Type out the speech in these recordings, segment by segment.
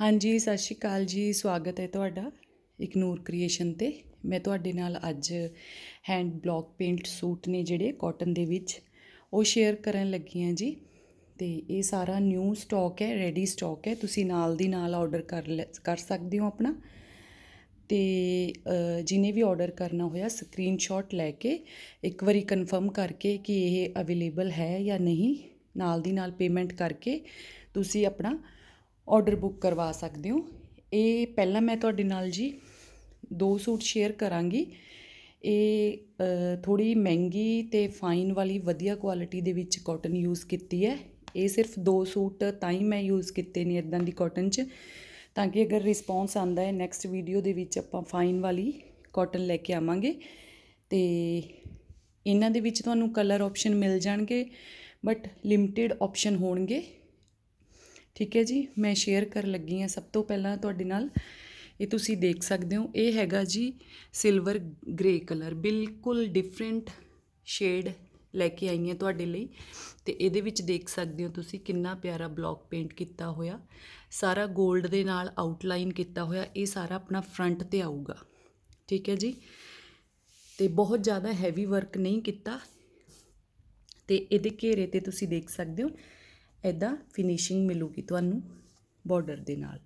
ਹਾਂਜੀ ਸਤਿ ਸ਼੍ਰੀ ਅਕਾਲ ਜੀ। ਸਵਾਗਤ ਹੈ ਤੁਹਾਡਾ ਇਗਨੋਰ ਕ੍ਰੀਏਸ਼ਨ ਤੇ। ਮੈਂ ਤੁਹਾਡੇ ਨਾਲ ਅੱਜ ਹੈਂਡ ਬਲੌਕ ਪੇਂਟ ਸੂਟ ਨੇ ਜਿਹੜੇ ਕਾਟਨ ਦੇ ਵਿੱਚ ਉਹ ਸ਼ੇਅਰ ਕਰਨ ਲੱਗੀ ਹਾਂ ਜੀ। ਤੇ ਇਹ ਸਾਰਾ ਨਿਊ ਸਟਾਕ ਹੈ ਰੈਡੀ ਸਟਾਕ ਹੈ। ਤੁਸੀਂ ਨਾਲ ਦੀ ਨਾਲ ਆਰਡਰ ਕਰ ਲੈ- ਕਰ ਸਕਦੇ ਹੋ ਆਪਣਾ। ਤੇ ਅ, ਜਿਹਨੇ ਵੀ ਆਰਡਰ ਕਰਨਾ ਹੋਇਆ ਸਕਰੀਨਸ਼ਾਟ ਲੈ ਕੇ ਇੱਕ ਵਾਰੀ ਕਨਫਰਮ ਕਰਕੇ ਕਿ ਇਹ ਅਵੇਲੇਬਲ ਹੈ ਜਾਂ ਨਹੀਂ। ਨਾਲ ਦੀ ਨਾਲ ਪੇਮੈਂਟ ਕਰਕੇ ਤੁਸੀਂ ਆਪਣਾ ਔਡਰ ਬੁੱਕ ਕਰਵਾ ਸਕਦੇ ਹੋ। ਇਹ ਪਹਿਲਾਂ ਮੈਂ ਤੁਹਾਡੇ ਨਾਲ ਜੀ ਦੋ ਸੂਟ ਸ਼ੇਅਰ ਕਰਾਂਗੀ। ਇਹ ਥੋੜੀ ਮਹਿੰਗੀ ਤੇ ਫਾਈਨ ਵਾਲੀ ਵਧੀਆ ਕੁਆਲਿਟੀ ਦੇ ਵਿੱਚ ਕਾਟਨ ਯੂਜ਼ ਕੀਤੀ ਹੈ। ਇਹ ਸਿਰਫ ਦੋ ਸੂਟ ਤਾਂ ਹੀ ਮੈਂ ਯੂਜ਼ ਕੀਤੇ ਨੇ ਇਦਾਂ ਦੀ ਕਾਟਨ 'ਚ। ਤਾਂ ਕਿ ਅਗਰ ਰਿਸਪੌਂਸ ਆਂਦਾ ਹੈ ਨੈਕਸਟ ਵੀਡੀਓ ਦੇ ਵਿੱਚ ਆਪਾਂ ਫਾਈਨ ਵਾਲੀ ਕਾਟਨ ਲੈ ਕੇ ਆਵਾਂਗੇ। ਤੇ ਇਹਨਾਂ ਦੇ ਵਿੱਚ ਤੁਹਾਨੂੰ ਕਲਰ ਆਪਸ਼ਨ ਮਿਲ ਜਾਣਗੇ ਬਟ ਲਿਮਿਟਿਡ ਆਪਸ਼ਨ ਹੋਣਗੇ। ਠੀਕ ਹੈ ਜੀ, ਮੈਂ ਸ਼ੇਅਰ ਕਰਨ ਲੱਗੀ ਹਾਂ ਸਭ ਤੋਂ ਪਹਿਲਾਂ ਤੁਹਾਡੇ ਨਾਲ। ਇਹ ਤੁਸੀਂ ਦੇਖ ਸਕਦੇ ਹੋ, ਇਹ ਹੈਗਾ ਜੀ ਸਿਲਵਰ ਗ੍ਰੇ ਕਲਰ ਬਿਲਕੁਲ ਡਿਫਰੈਂਟ ਸ਼ੇਡ ਲੈ ਕੇ ਆਈ ਹਾਂ ਤੁਹਾਡੇ ਲਈ। ਤੇ ਇਹਦੇ ਵਿੱਚ ਦੇਖ ਸਕਦੇ ਹੋ ਤੁਸੀਂ ਕਿੰਨਾ ਪਿਆਰਾ ਬਲੌਕ ਪੇਂਟ ਕੀਤਾ ਹੋਇਆ, ਸਾਰਾ 골ਡ ਦੇ ਨਾਲ ਆਊਟਲਾਈਨ ਕੀਤਾ ਹੋਇਆ, ਇਹ ਸਾਰਾ ਆਪਣਾ ਫਰੰਟ ਤੇ ਆਊਗਾ। ਠੀਕ ਹੈ ਜੀ, ਤੇ ਬਹੁਤ ਜ਼ਿਆਦਾ ਹੈਵੀ ਵਰਕ ਨਹੀਂ ਕੀਤਾ। ਤੇ ਇਹਦੇ ਘੇਰੇ ਤੇ ਤੁਸੀਂ ਦੇਖ ਸਕਦੇ ਹੋ ਐਦਾਂ ਫਿਨਿਸ਼ਿੰਗ ਮਿਲੂਗੀ ਤੁਹਾਨੂੰ ਬਾਰਡਰ ਦੇ ਨਾਲ।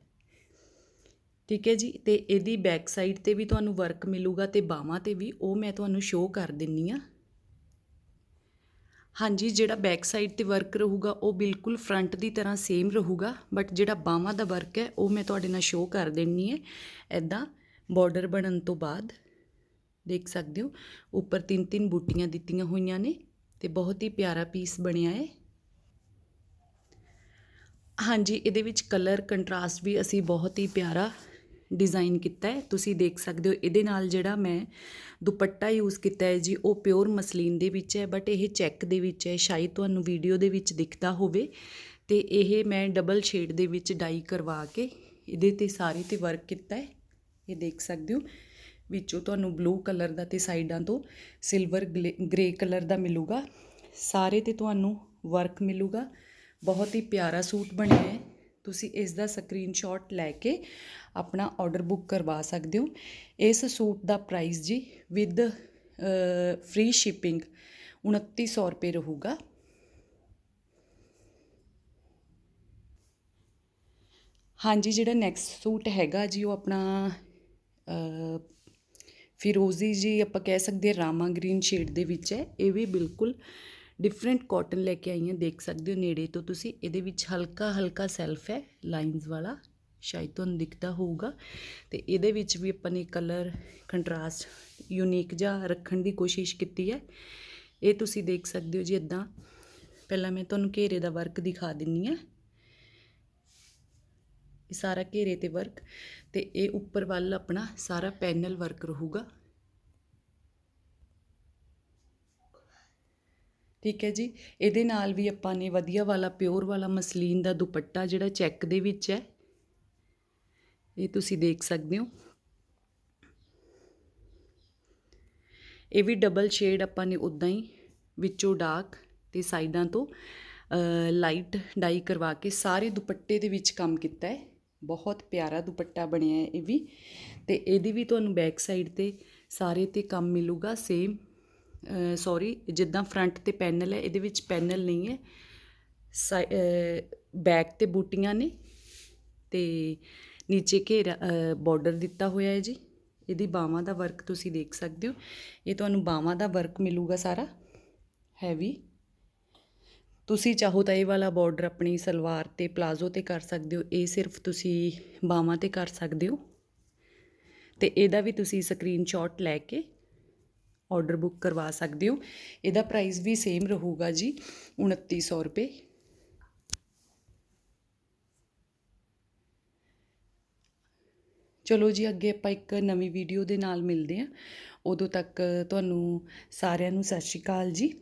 ਠੀਕ ਹੈ ਜੀ? ਤੇ ਇਹਦੀ ਬੈਕ ਸਾਈਡ ਤੇ ਵੀ ਤੁਹਾਨੂੰ ਵਰਕ ਮਿਲੂਗਾ ਤੇ ਬਾਹਾਂ ਤੇ ਵੀ, ਉਹ ਮੈਂ ਤੁਹਾਨੂੰ ਸ਼ੋਅ ਕਰ ਦਿੰਨੀ ਆ ਹਾਂਜੀ, ਜਿਹੜਾ ਬੈਕ ਸਾਈਡ ਤੇ ਵਰਕ ਰਹੂਗਾ, ਉਹ ਬਿਲਕੁਲ ਫਰੰਟ ਦੀ ਤਰ੍ਹਾਂ ਸੇਮ ਰਹੂਗਾ ਬਟ ਜਿਹੜਾ ਬਾਹਾਂ ਦਾ ਵਰਕ ਹੈ, ਉਹ ਮੈਂ ਤੁਹਾਡੇ ਨਾਲ ਸ਼ੋਅ ਕਰ ਦੇਣੀ ਹੈ। ਐਦਾਂ ਬਾਰਡਰ ਬਣਨ ਤੋਂ ਬਾਅਦ, ਦੇਖ ਸਕਦੇ ਹੋ, ਉੱਪਰ ਤਿੰਨ ਤਿੰਨ ਬੂਟੀਆਂ ਦਿੱਤੀਆਂ ਹੋਈਆਂ ਨੇ, ਤੇ ਬਹੁਤ ਹੀ ਪਿਆਰਾ ਪੀਸ ਬਣਿਆ ਹੈ। ਹਾਂਜੀ, ਇਹਦੇ ਵਿੱਚ ਕਲਰ ਕੰਟਰਾਸਟ ਵੀ ਅਸੀਂ ਬਹੁਤ ਹੀ ਪਿਆਰਾ ਡਿਜ਼ਾਈਨ ਕੀਤਾ ਹੈ। ਤੁਸੀਂ ਦੇਖ ਸਕਦੇ ਹੋ, ਇਹਦੇ ਨਾਲ ਜਿਹੜਾ ਮੈਂ ਦੁਪੱਟਾ ਯੂਜ਼ ਕੀਤਾ ਹੈ ਜੀ, ਉਹ ਪਿਓਰ ਮਸਲੀਨ ਦੇ ਵਿੱਚ ਹੈ ਬਟ ਇਹ ਚੈੱਕ ਦੇ ਵਿੱਚ ਹੈ। ਸ਼ਾਇਦ ਤੁਹਾਨੂੰ ਵੀਡੀਓ ਦੇ ਵਿੱਚ ਦਿਖਦਾ ਹੋਵੇ ਤੇ ਇਹ ਮੈਂ ਡਬਲ ਸ਼ੇਡ ਦੇ ਵਿੱਚ ਡਾਈ ਕਰਵਾ ਕੇ ਇਹਦੇ ਤੇ ਸਾਰੇ ਤੇ ਵਰਕ ਕੀਤਾ ਹੈ। ਇਹ ਦੇਖ ਸਕਦੇ ਹੋ, ਵਿੱਚੋਂ ਤੁਹਾਨੂੰ ਬਲੂ ਕਲਰ ਦਾ ਤੇ ਸਾਈਡਾਂ ਤੋਂ ਸਿਲਵਰ ਗ੍ਰੇ ਕਲਰ ਦਾ ਮਿਲੂਗਾ। ਸਾਰੇ ਤੇ ਤੁਹਾਨੂੰ ਵਰਕ ਮਿਲੂਗਾ। ਬਹੁਤ ਹੀ ਪਿਆਰਾ ਸੂਟ ਬਣਿਆ ਹੈ। ਤੁਸੀਂ ਇਸ ਦਾ ਸਕਰੀਨਸ਼ਾਟ ਲੈ ਕੇ ਆਪਣਾ ਆਰਡਰ ਬੁੱਕ ਕਰਵਾ ਸਕਦੇ ਹੋ। ਇਸ ਸੂਟ ਦਾ ਪ੍ਰਾਈਸ ਜੀ ਵਿਦ ਫ੍ਰੀ ਸ਼ਿਪਿੰਗ 2900 ਰੁਪਏ ਰਹੂਗਾ। ਹਾਂਜੀ, ਜਿਹੜਾ ਨੈਕਸਟ ਸੂਟ ਹੈਗਾ ਜੀ ਉਹ ਆਪਣਾ ਫਿਰੋਜ਼ੀ ਜੀ ਆਪਾਂ ਕਹਿ ਸਕਦੇ ਹਾਂ ਰਾਮਾ ਗ੍ਰੀਨ ਸ਼ੇਡ ਦੇ ਵਿੱਚ ਹੈ। ਇਹ ਵੀ ਬਿਲਕੁਲ ਡਿਫਰੈਂਟ ਕਾਟਨ ਲੈ ਕੇ ਆਈ ਹਾਂ, ਦੇਖ ਸਕਦੇ ਹੋ ਨੇੜੇ ਤੋਂ ਤੁਸੀਂ। ਇਹਦੇ ਵਿੱਚ ਹਲਕਾ ਹਲਕਾ ਸੈਲਫ ਹੈ ਲਾਈਨਸ ਵਾਲਾ। ਸ਼ਾਇਦ ਤੁਹਾਨੂੰ ਦਿਖਦਾ ਹੋਊਗਾ। ਤੇ ਇਹਦੇ ਵਿੱਚ ਵੀ ਆਪਾਂ ਨੇ ਕਲਰ ਕੰਟਰਾਸਟ ਯੂਨੀਕ ਜਿਹਾ ਰੱਖਣ ਦੀ ਕੋਸ਼ਿਸ਼ ਕੀਤੀ ਹੈ। ਇਹ ਤੁਸੀਂ ਦੇਖ ਸਕਦੇ ਹੋ ਜੀ ਇਦਾਂ ਪਹਿਲਾਂ ਮੈਂ ਤੁਹਾਨੂੰ ਘੇਰੇ ਦਾ ਵਰਕ ਦਿਖਾ ਦਿੰਨੀ ਆ ਇਹ ਸਾਰਾ ਘੇਰੇ ਤੇ ਵਰਕ ਤੇ ਇਹ ਉੱਪਰ ਵੱਲ ਆਪਣਾ ਸਾਰਾ ਪੈਨਲ ਵਰਕ ਰਹੂਗਾ। ਠੀਕ ਹੈ ਜੀ। ਇਹਦੇ ਨਾਲ ਵੀ ਆਪਾਂ ਨੇ ਵਧੀਆ ਵਾਲਾ, ਪਿਓਰ ਵਾਲਾ ਮਸਲੀਨ ਦਾ ਦੁਪੱਟਾ ਜਿਹੜਾ ਚੈੱਕ ਦੇ ਵਿੱਚ ਹੈ। ਇਹ ਤੁਸੀਂ ਦੇਖ ਸਕਦੇ ਹੋ। ਇਹ ਵੀ ਡਬਲ ਸ਼ੇਡ ਆਪਾਂ ਨੇ ਉਦਾਂ ਹੀ ਵਿੱਚੋਂ ਡਾਰਕ ਤੇ ਸਾਈਡਾਂ ਤੋਂ ਲਾਈਟ ਡਾਈ ਕਰਵਾ ਕੇ ਸਾਰੇ ਦੁਪੱਟੇ ਦੇ ਵਿੱਚ ਕੰਮ ਕੀਤਾ ਹੈ। ਬਹੁਤ ਪਿਆਰਾ ਦੁਪੱਟਾ ਬਣਿਆ ਹੈ ਇਹ ਵੀ। ਤੇ ਇਹਦੀ ਵੀ ਤੁਹਾਨੂੰ ਬੈਕ ਸਾਈਡ ਤੇ ਸਾਰੇ ਤੇ ਕੰਮ ਮਿਲੂਗਾ ਸੇਮ ਸੌਰੀ ਜਿੱਦਾਂ ਫਰੰਟ ਤੇ ਪੈਨਲ ਹੈ, ਇਹਦੇ ਵਿੱਚ ਪੈਨਲ ਨਹੀਂ ਹੈ। ਬੈਕ ਤੇ ਬੂਟੀਆਂ ਨੇ ਤੇ ਨੀਚੇ ਘੇਰਾ ਬਾਰਡਰ ਦਿੱਤਾ ਹੋਇਆ ਹੈ ਜੀ। ਇਹਦੀ ਬਾਹਾਂ ਦਾ ਵਰਕ ਤੁਸੀਂ ਦੇਖ ਸਕਦੇ ਹੋ। ਇਹ ਤੁਹਾਨੂੰ ਬਾਹਾਂ ਦਾ ਵਰਕ ਮਿਲੂਗਾ ਸਾਰਾ ਹੈਵੀ ਤੁਸੀਂ ਚਾਹੋ ਤਾਂ ਇਹ ਵਾਲਾ ਬਾਰਡਰ ਆਪਣੀ ਸਲਵਾਰ ਤੇ ਪਲਾਜ਼ੋ ਤੇ ਕਰ ਸਕਦੇ ਹੋ। ਇਹ ਸਿਰਫ ਤੁਸੀਂ ਬਾਹਾਂ ਤੇ ਕਰ ਸਕਦੇ ਹੋ। ਤੇ ਇਹਦਾ ਵੀ ਤੁਸੀਂ ਸਕਰੀਨਸ਼ਾਟ ਲੈ ਕੇ ਆਰਡਰ ਬੁੱਕ ਕਰਵਾ ਸਕਦੇ ਹੋ। ਇਹਦਾ ਪ੍ਰਾਈਸ ਵੀ ਸੇਮ ਰਹੂਗਾ ਜੀ 2900 ਰੁਪਏ। ਚਲੋ ਜੀ, ਅੱਗੇ ਆਪਾਂ ਇੱਕ ਨਵੀਂ ਵੀਡੀਓ ਦੇ ਨਾਲ ਮਿਲਦੇ ਹਾਂ। ਉਦੋਂ ਤੱਕ ਤੁਹਾਨੂੰ ਸਾਰਿਆਂ ਨੂੰ ਸਤਿ ਸ਼੍ਰੀ ਅਕਾਲ ਜੀ।